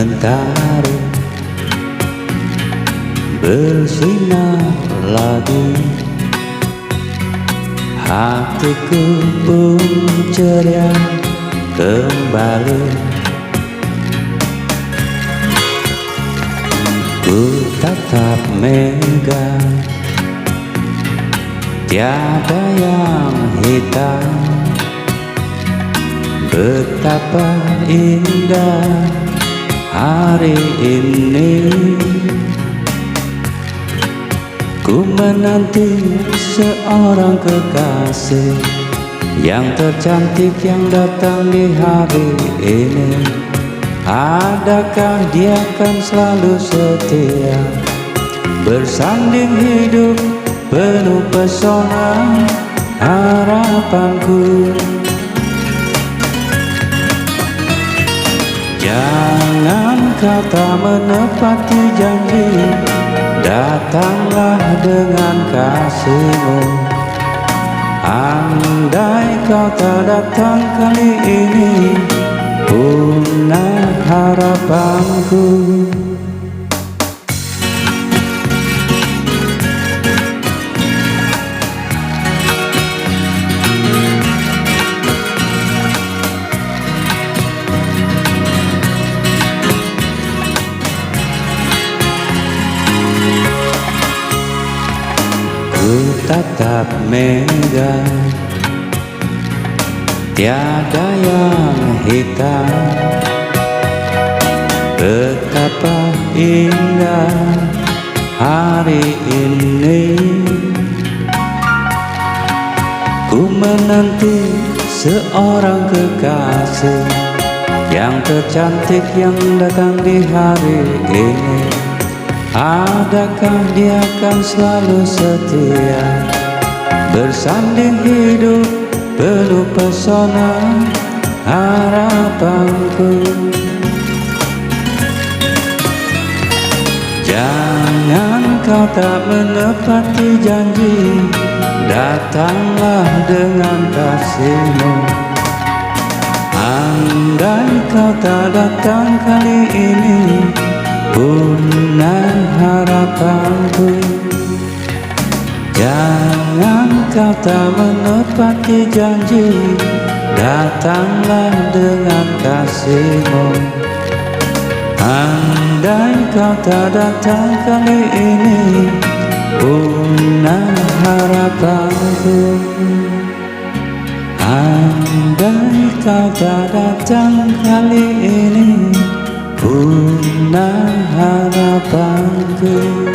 mentari bersinar lagi. Hatiku pun ceria kembali. Ku tatap megang Tiada yang hitam. Betapa indah hari ini. Ku menanti seorang kekasih Yang tercantik yang datang di hari ini. Adakah dia akan selalu setia Bersanding hidup penuh pesona harapanku? Jangan kau tak menepati janji Datanglah dengan kasihmu. Andai kau tak datang kali ini tatap megang Tiada yang hitam. Betapa indah hari ini. Ku menanti seorang kekasih Yang tercantik yang datang di hari ini Adakah dia akan selalu setia? Bersanding hidup penuh pesona harapanku. Jangan kau tak menepati janji Datanglah dengan kasihmu. Andai kau tak datang kali ini Punah harapanku. Jangan kau tak menepati janji Datanglah dengan kasihmu. Andai kau tak datang kali ini Punah harapanku. Andai kau tak datang kali ini Punah harapanku